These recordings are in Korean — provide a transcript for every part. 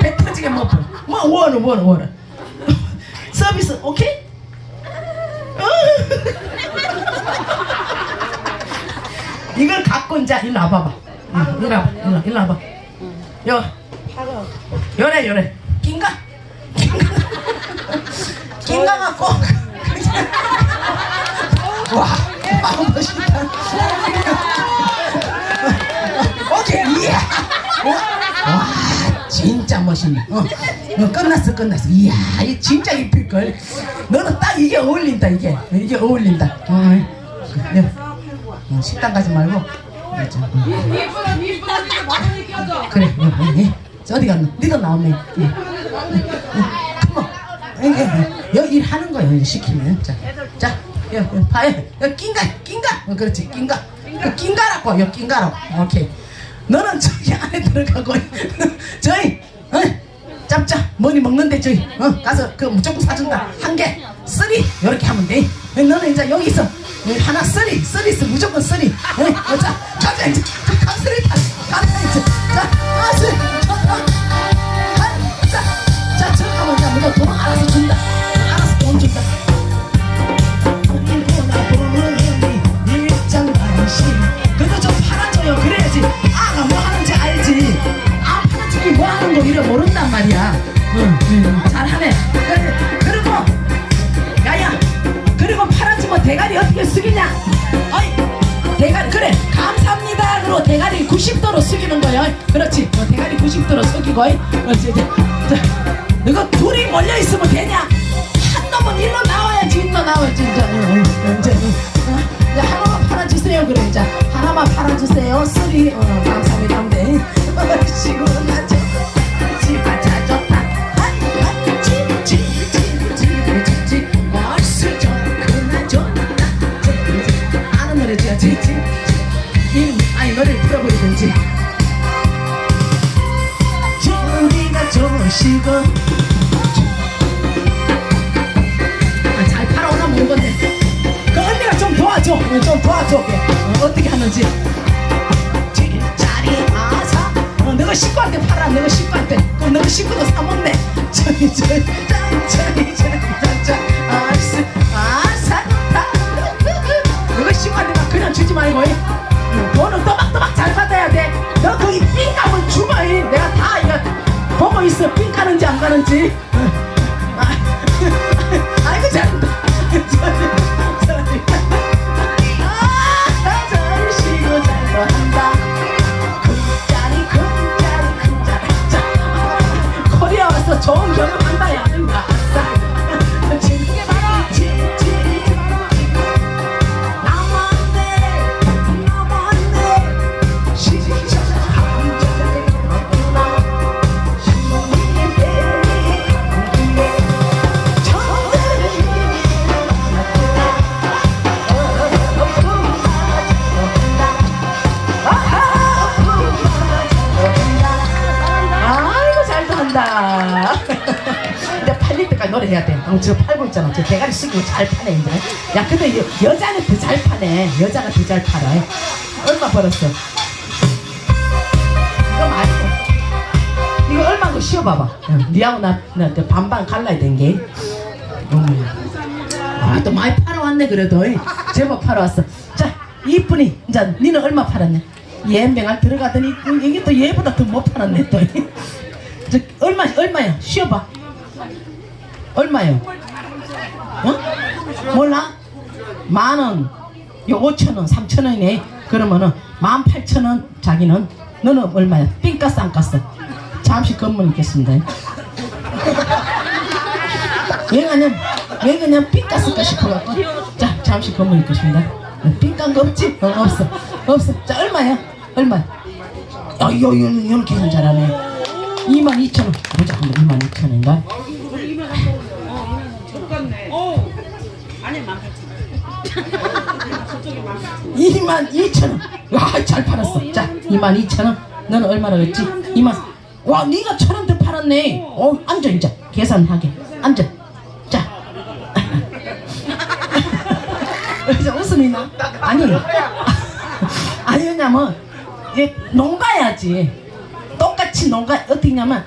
배 터지게 먹고 뭐 원은 원은 원은 서비스 오케이? 어. 이걸 갖고 이제 일로 와봐봐 응, 일로 와봐 일로, 와봐 요 요래 요래 긴가? 긴가? 긴가 갖고 와 아, 멋있다 오케이 이야 와 진짜 멋있네. 어, 어, 끝났어 끝났어. 이야 이 진짜 이쁠걸. 너는 딱 이게 어울린다 이게. 이게 어울린다. 어, 네. 어, 식당 가지 말고. 어. 그래 어, 어, 예. 저 어디 갔나 네가 나왔네. 예. 예. 예, 일 하는 이제 시키면. 자 자 여, 봐요. 여기 낀가 낀가. 어, 그렇지 낀가. 그 낀가라고 여기 낀가라고. 오케이 너는 저기 안에 들어가고 저희 어? 짭짭 뭐니 먹는데 저희 어? 가서 그 무조건 사준다. 한 개 쓰리 이렇게 하면 돼. 너는 이제 여기 있어. 여기 하나 쓰리 쓰리 있어. 무조건 쓰리. 어? 어, 자 가자 이제. 자, 가 가자 대가리 어떻게 숙이냐? 어이 대가리 그래 감사합니다. 그리고 대가리 90도로 숙이는 거야. 그렇지. 어, 대가리 90도로 숙이고 어이 어, 저, 저, 저, 너가 둘이 몰려있으면 되냐? 한 놈은 일로 나와야지 일로 나와야지. 이제 응, 응, 응, 이제 응, 어, 이제 하나만 팔아주세요. 그래 이제. 하나만 팔아주세요. 쓰리 어, 감사합니다. 나죠 지가 노래 지어지 이 아니 노래를 풀어버리든지. 저리가 좋으시고. 아, 잘 팔아오라면 건데. 그 언니가 좀 도와줘. 어, 좀 도와줘. 어, 어떻게 하는지. 자리 아사 어, 너가 식구한테 팔아. 너가 식구한테. 그럼 너가 식구도 사먹네. 저기 저기 저기 저기 아, 아이고 잘한다 저리, 저리. 아, 잘 쉬고 잘도 한다. 큰자리 큰자리 큰자리. 자 코리아 와서 좋은 경험한다 야 아싸 이제 팔릴 때까지 노래해야 돼. 어, 저 팔고 있잖아. 저 대가리 숙이고 잘 파네 이제. 야 근데 여, 여자는 더 잘 파네. 여자가 더 잘 팔아. 얼마 벌었어? 이거 말고. 이거 쉬어봐봐. 응. 니하고 나, 나 반반 갈라야 된 게. 음. 아, 또 많이 팔아왔네, 그래도. 제법 팔아왔어. 자, 이쁜이. 이제, 니는 얼마 팔았냐? 예명알 들어가더니, 음, 이게 또 얘보다 더 못 팔았네, 또. 저, 얼마, 얼마야? 쉬어봐. 얼마요? 어? 몰라? 만 원, 요 오천 원, 삼천 원이네. 그러면은 만 팔천 원 자기는 너는 얼마야? 삥까 싼까어 잠시 건문 있겠습니다. 왜 그냥 왜 그냥 삥까 쓸까 싶어갖고 자 잠시 건문 있겠습니다. 삥깐 거 없지? 어, 없어 없어. 자 얼마야? 얼마? 아요 요 요런 계산 잘하네. 2만 2천 원 보자 한번 2만 2천 원인가? 똑같네 어 아니 만 팔천 저쪽에 만 팔천 2만 2천 원. 와, 잘 팔았어. 자, 2만 2천 원. 너는 얼마나 했지? 2만. 와, 네가 천 원 더 팔았네. 어, 앉아 이제. 계산하게. 앉아. 자. 이제 웃음이 나? 아니. 아니 왜냐면 이제 농가야지. 같이 농가 어떻게 냐면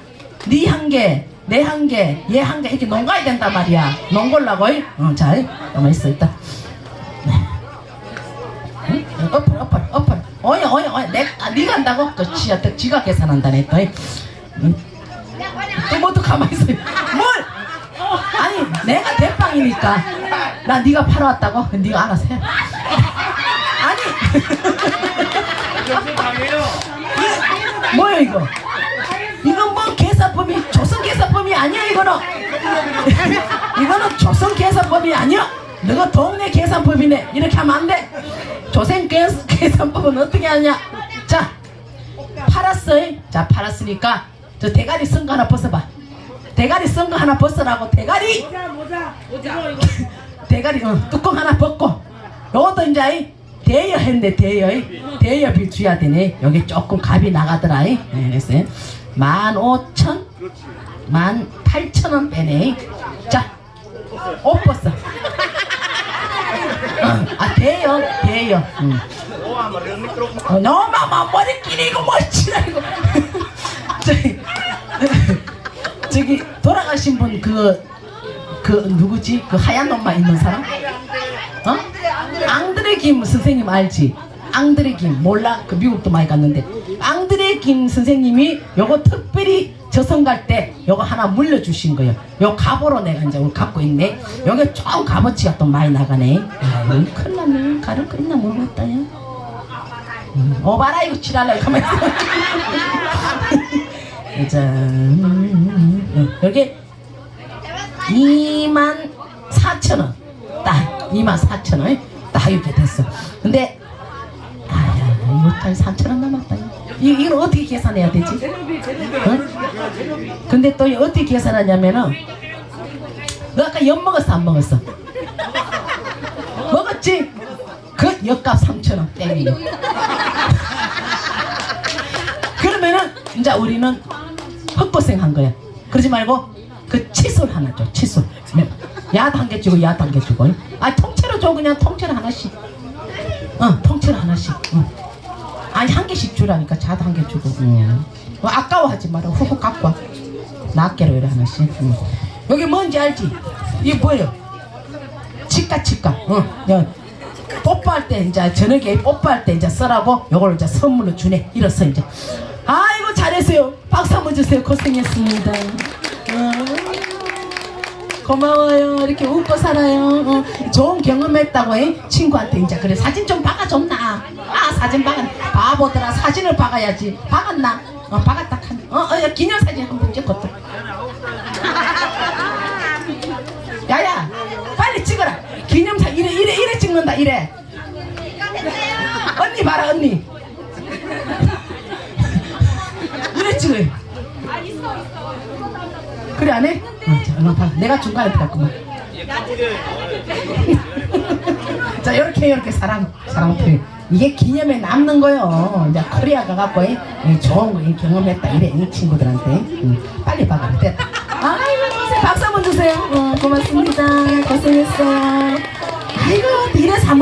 네 한 개, 내 한 개, 얘 한 개 이렇게 농가야 된단 말이야. 농골라고. 어, 자, 가만 있어. 응? 엎을 엎을 엎을. 어이 어이 어이. 내 아, 네가 한다고? 그 지야 또 지가 계산한다네 또. 응? 또 뭐도 가만 있어. 뭘? 아니 내가 대빵이니까 나 네가 팔아왔다고? 네가 알아서 해. 아니. 뭐야 이거? 이 이거는. 이거는 조선 계산법이 아니야. 너가 동네 계산법이네. 이렇게 하면 안 돼. 조선 계- 계산법은 어떻게 하냐? 자, 팔았어요. 자, 팔았으니까 저 대가리 쓴 거 하나 벗어봐. 대가리 쓴 거 하나 벗으라고 대가리. 모자 모자 모자 이거 대가리 어, 뚜껑 하나 벗고 요것도 이제 대여 했네 대여 대여비 줘야 되네 여기 조금 값이 나가더라 네, 그래서 만 오천 만 팔천 원 빼네 자 옷 벗어 어, 아 대여 대여 응. 어, 너마마 머리끼리 이거 멋지다 이거 저기 저기 돌아가신 분그그 누구지? 그 하얀 옷만 있는 사람? 어? 앙드레 김 선생님 알지? 앙드레 김 몰라? 그 미국도 많이 갔는데 앙드레 김 선생님이 요거 특별히 저성 갈 때 요거 하나 물려주신 거예요. 요 갑으로 내가 이제 갖고 있네. 여기 좀 값어치가 또 많이 나가네. 아유 큰일 났네. 가를 거 있나 모르겠다 야. 음, 오바라 이거 칠할래 가만 있어. 자, 음, 음, 음. 여기 2만 4천 원. 딱 2만 4천 원. 딱 이렇게 됐어. 근데 아야 이거 한 4천 원 남았다. 이 이걸 어떻게 계산해야 되지? 응? 근데 또 어떻게 계산하냐면은 너 아까 엿 먹었어 안 먹었어? 먹었지? 그 엿값 3천 원 땡이. 그러면은 이제 우리는 헛고생 한 거야. 그러지 말고 그 칫솔 하나 줘. 칫솔. 야도 한개 주고 야도 한개 주고. 아 통째로 줘 그냥 통째로 하나씩. 어 통째로 하나씩. 응. 아니 한 개씩 주라니까 자도 한 개 주고. 응. 뭐 아까워하지 마라. 후후 갖고 와. 낱개로 이래 하나씩. 응. 여기 뭔지 알지? 이게 뭐예요? 치과 치과. 어. 야, 뽀뽀할 때 이제 저녁에 뽀뽀할 때 이제 쓰라고 요걸 이제 선물로 주네. 이랬어 이제. 아이고 잘했어요. 박수 한번 주세요. 고생했습니다. 어. 고마워요. 이렇게 웃고 살아요. 어, 좋은 경험했다고 해. 친구한테 이제 그래 사진 좀 박아줬나? 아 사진 박았. 바보들아 사진을 박아야지. 박았나? 어 박았다. 한- 어, 어 야, 기념 사진 한 번 찍었다. 야야 빨리 찍어라. 기념 사 이래 이래 이래 찍는다 이래. 언니 봐라 언니. 이래 찍어. 그래 안 해? 어, 자, 엄마 봐. 내가 중간에 들어갔구만. 자, 이렇게 이렇게 사랑 사랑 표현. 이게 기념에 남는 거요. 이제 코리아 가 갖고 이 좋은 거이 경험했다 이래 이 친구들한테 응. 빨리 박아라 됐다. 아이고 박수 한번 주세요. 어, 고맙습니다. 고생했어요. 아이고 이래 삼